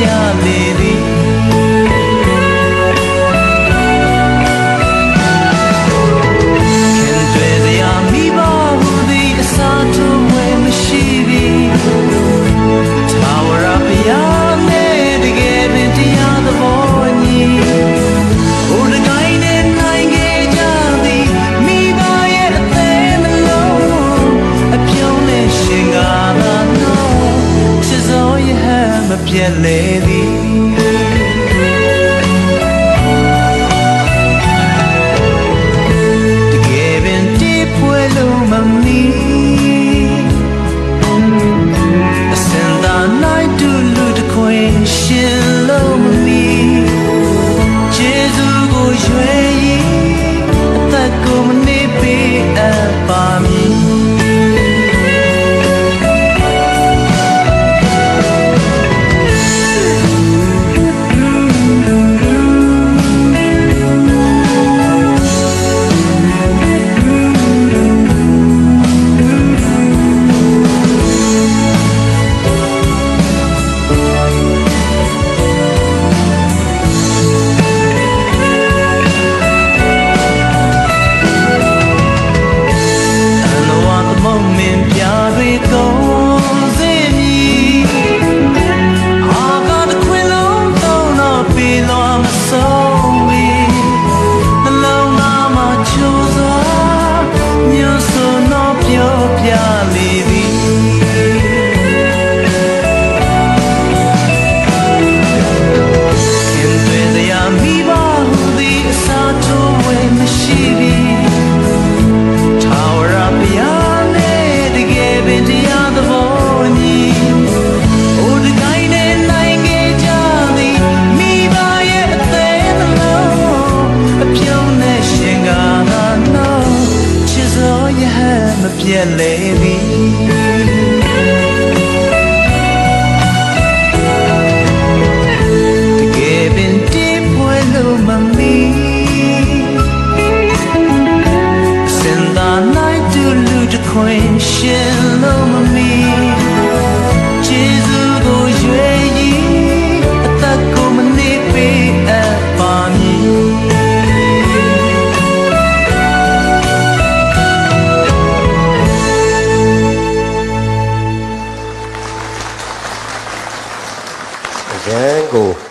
家里。 မပြတ်လေသည် ပြက်လေသည်ခွင်ရှင်လုံးမမီ